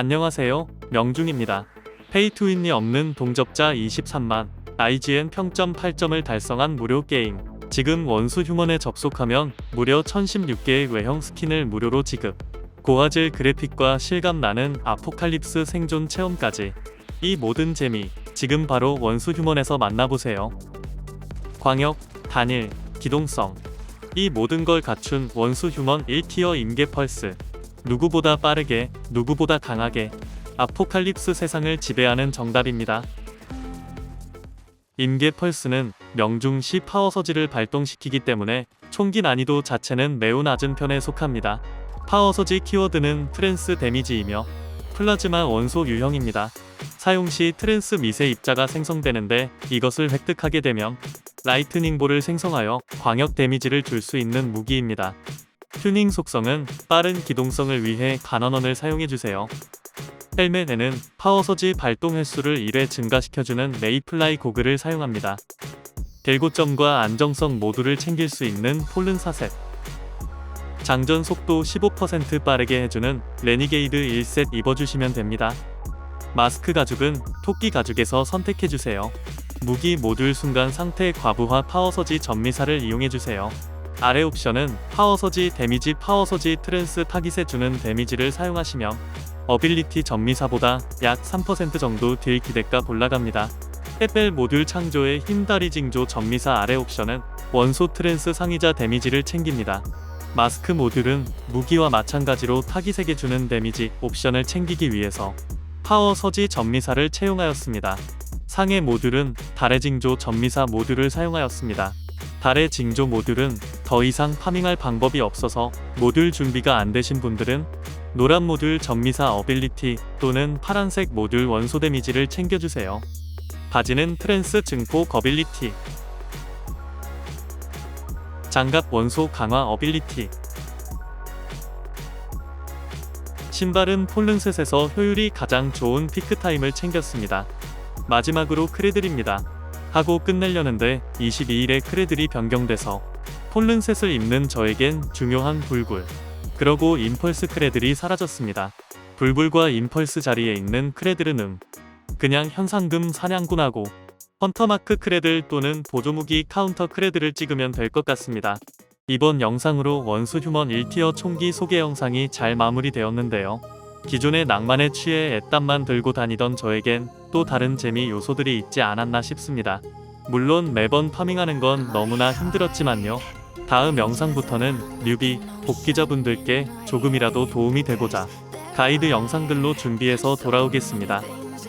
안녕하세요. 명중입니다. 페이투윈이 없는 동접자 23만, IGN 평점 8점을 달성한 무료 게임. 지금 원수 휴먼에 접속하면 무려 1016개의 외형 스킨을 무료로 지급. 고화질 그래픽과 실감 나는 아포칼립스 생존 체험까지. 이 모든 재미, 지금 바로 원수 휴먼에서 만나보세요. 광역, 단일, 기동성. 이 모든 걸 갖춘 원수 휴먼 1티어 임계 펄스. 누구보다 빠르게, 누구보다 강하게 아포칼립스 세상을 지배하는 정답입니다. 임계 펄스는 명중 시 파워 서지를 발동시키기 때문에 총기 난이도 자체는 매우 낮은 편에 속합니다. 파워 서지 키워드는 트랜스 데미지이며 플라즈마 원소 유형입니다. 사용 시 트랜스 미세 입자가 생성되는데 이것을 획득하게 되면 라이트닝 볼을 생성하여 광역 데미지를 줄 수 있는 무기입니다. 튜닝 속성은 빠른 기동성을 위해 간언원을 사용해주세요. 헬멧에는 파워 서지 발동 횟수를 1회 증가시켜주는 메이플라이 고글을 사용합니다. 델고점과 안정성 모두를 챙길 수 있는 폴른 사셋. 장전 속도 15% 빠르게 해주는 레니게이드 1셋 입어주시면 됩니다. 마스크 가죽은 토끼 가죽에서 선택해주세요. 무기 모듈 순간 상태 과부하 파워 서지 전미사를 이용해주세요. 아래 옵션은 파워 서지 데미지 파워 서지 트랜스 타깃에 주는 데미지를 사용하시면 어빌리티 전미사보다 약 3% 정도 딜 기대가 올라갑니다. 에펠 모듈 창조의 힘다리 징조 전미사 아래 옵션은 원소 트랜스 상위자 데미지를 챙깁니다. 마스크 모듈은 무기와 마찬가지로 타깃에게 주는 데미지 옵션을 챙기기 위해서 파워 서지 전미사를 채용하였습니다. 상해 모듈은 달의 징조 전미사 모듈을 사용하였습니다. 달의 징조 모듈은 더 이상 파밍할 방법이 없어서 모듈 준비가 안 되신 분들은 노란 모듈 전미사 어빌리티 또는 파란색 모듈 원소 데미지를 챙겨주세요. 바지는 트랜스 증폭 어빌리티 장갑 원소 강화 어빌리티 신발은 폴른셋에서 효율이 가장 좋은 피크타임을 챙겼습니다. 마지막으로 크레들입니다. 하고 끝내려는데 22일에 크레들이 변경돼서 폴른셋을 입는 저에겐 중요한 불굴 그러고 임펄스 크레들이 사라졌습니다. 불불과 임펄스 자리에 있는 크레들은 음 그냥 현상금 사냥꾼하고 헌터마크 크레들 또는 보조무기 카운터 크레들을 찍으면 될 것 같습니다. 이번 영상으로 원수 휴먼 1티어 총기 소개 영상이 잘 마무리되었는데요. 기존의 낭만에 취해 애땀만 들고 다니던 저에겐 또 다른 재미 요소들이 있지 않았나 싶습니다. 물론 매번 파밍하는 건 너무나 힘들었지만요. 다음 영상부터는 뉴비, 복귀자분들께 조금이라도 도움이 되고자 가이드 영상들로 준비해서 돌아오겠습니다.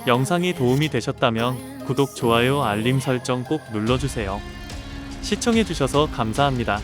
영상이 도움이 되셨다면 구독, 좋아요, 알림 설정 꼭 눌러주세요. 시청해주셔서 감사합니다.